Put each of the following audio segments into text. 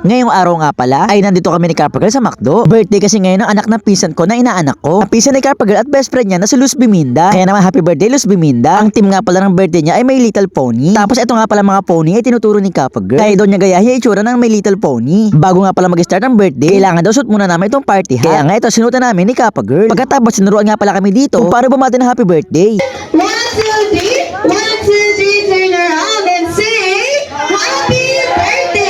Ngayong araw nga pala ay nandito kami ni Carpagirl sa McDo. Birthday kasi ngayon ng anak ng pinsan ko na inaanak ko. Ang pinsan ni Carpagirl at best friend niya na si Luz Biminda. Kaya naman happy birthday Luz Biminda. Ang team nga pala ng birthday niya ay may little pony. Tapos ito nga pala mga pony ay tinuturo ni Carpagirl. Kaya doon niya gayahin yung itsura ng may little pony. Bago nga pala mag-start ang birthday, kailangan daw suot muna namin itong party hat. Kaya nga ito sinutan namin ni Carpagirl. Pagkatapos sinuruan nga pala kami dito kung paano bumati ng happy birthday. One, two, three. One, two,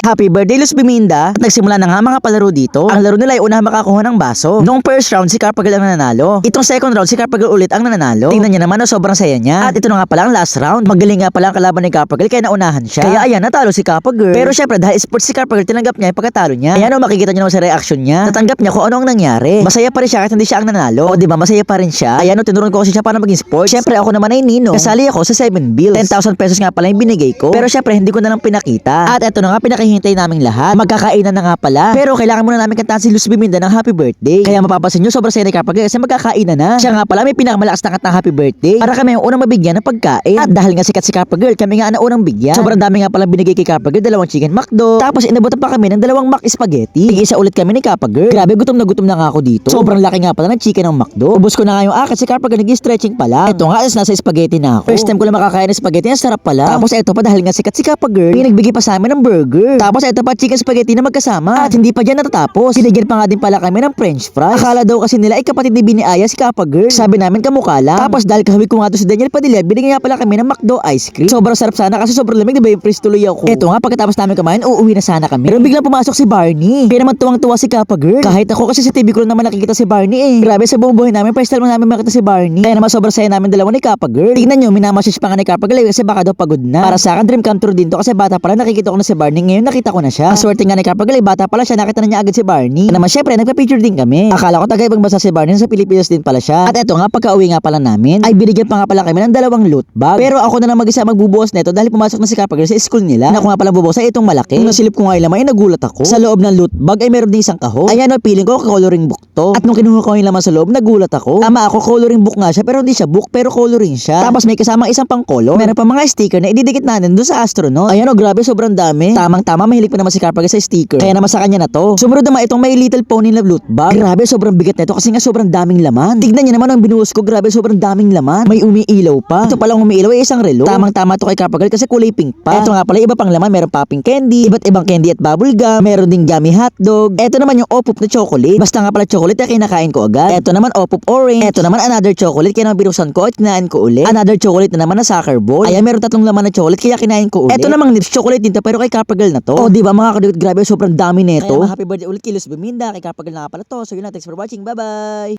Happy birthday, Luz Biminda! Nagsimula na nga mga palaro dito. Ang laro nila ay una makakuha ng baso. Noong first round, si Carpagirl ang nananalo. Itong second round, si Carpagirl ulit ang nananalo. Tingnan niya naman na sobrang saya niya. At ito na nga pala ang last round. Magaling nga pala ang kalaban ni Carpagirl kaya naunahan siya. Kaya ayan, natalo si Carpagirl. Pero syempre, dahil sports si Carpagirl, tinanggap niya yung pagkatalo niya. Ayan o, makikita niyo naman sa reaction niya. Natanggap niya kung ano ang nangyari. Masaya pa rin siya kahit hindi siya ang nanalo. O di ba, masaya pa rin siya. Ayan o, tinuruan ko kasi siya paano maging sports. Syempre, ako naman ay Nino. Kasali ako sa 7 bills. 10,000 pesos nga pala yung binigay ko. Pero syempre, hindi ko na lang pinakita. At eto na nga, pinakihintay naming lahat. Magkakainan na nga pala. Pero kailangan muna namin kantahan si Luz Biminda ng happy birthday. Kaya mapapansin nyo, sobrang saya ni Carpagirl kasi magkakainan na. Siya nga pala may pinakamalakas na kanta happy birthday. Para kami ang unang mabigyan ng pagkain. At dahil nga sikat si Carpagirl, kami nga ang unang bigyan. Sobrang dami nga pala binigay kay Carpagirl, dalawang chicken McDo. Tapos inabutan pa kami ng dalawang Mac Spaghetti. Tig-isa ulit kami ni Carpagirl. Grabe, gutom na gutom na nga ako dito. Sobrang laki nga pala ng chicken ng McDo. Ubus ko na nga yung akin si Carpagirl nag-stretching pa lang. Ito nga, alas nasa spaghetti na ako. First time ko lang makakain ng spaghetti, ang sarap pala. Tapos eto pa dahil nga sikat si Carpagirl, may nagbigay pa sa amin ng burger. Tapos eto pa chicken spaghetti na magkasama. At hindi pa dyan natatapos. Binigyan pa nga din pala kami ng french fries. Akala daw kasi nila ay kapatid ni Biniaya si Carpagirl. Sabi namin kamukha lang. Tapos dahil kahawig ko nga to si Daniel Padilla, binigyan nga pala kami ng McDo ice cream. Sobrang sarap sana kasi sobrang lamig, di ba yung freeze tuloy ako. Eto nga, pagkatapos namin kumain, uuwi na sana kami. Pero biglang pumasok si Barney. Kaya naman tuwang-tuwa si Carpagirl. Kahit ako kasi sa TV ko naman nakikita si Barney eh. Grabe sa buong buhay namin, first time namin makita si Barney. Kaya naman sobrang saya namin dalawa ni Carpagirl. Tingnan nyo, minamassage pa nga ni Carpagirl eh, kasi baka daw pagod na. Para sa akin, dream come true din to kasi bata pa lang nakikita ko na si Barney. Ngayon nakita ko na siya. Aswerte nga ni Carpagirl, eh, bata pala siya, nakita na niya agad si Barney. Kaya naman syempre, nagpa-picture din kami. Akala ko taga ibang bansa si Barney, sa Pilipinas din pala siya. At eto nga, pagka-uwi nga pala namin, ay binigyan pa nga pala kami ng dalawang loot bag. Pero ako na lang mag-isa magbubuhos nito dahil pumasok na si Carpagirl sa school nila. Naku nga pala bubuhos ay itong malaki. Nung nasilip ko nga yung laman, ay nagulat ako. Sa loob ng loot bag ay meron din isang kahon. Ayan feeling ko coloring book to. At nung kinuha ko yung laman sa loob, nagulat ako. Tama ako, coloring book nga siya, pero hindi siya book, pero coloring siya. Tapos may kasamang isang pang color. Meron pa mga sticker na ididikit natin doon sa astronaut. Ayan o, grabe, sobrang dami. Tamang-tama, mahilig pa naman si Carpagirl sa sticker. Kaya naman sa kanya na to. Sumunod naman itong may little pony na loot bag. Grabe, sobrang bigat nito kasi nga sobrang daming laman. Tignan niyo naman ang binuhos ko, grabe, sobrang daming laman. May umiilaw pa. Ito palang umiilaw ay isang relo. Tamang-tama to kay Carpagirl kasi kulay pink pa. Ito nga pala, iba pang laman. Meron popping candy, iba't ibang candy at bubble gum. Meron ding gummy hotdog. Ito naman yung opop na chocolate. Basta nga pala chocolate, ay kinakain ko agad. Ito naman opop orange. Ito naman another chocolate, kaya naman binusan ko at kinain ko ulit. Another chocolate na naman na soccer ball. Ayan, meron tatlong laman na chocolate, kaya kinain ko ulit. Ito namang nips chocolate din to, pero kay Carpagirl na to. Oh, di ba mga kadikit, grabe, sobrang dami nito. Kaya happy birthday ulit kay Luz Biminda, kay Carpagirl na pala to. So yun na, thanks for watching. Bye-bye!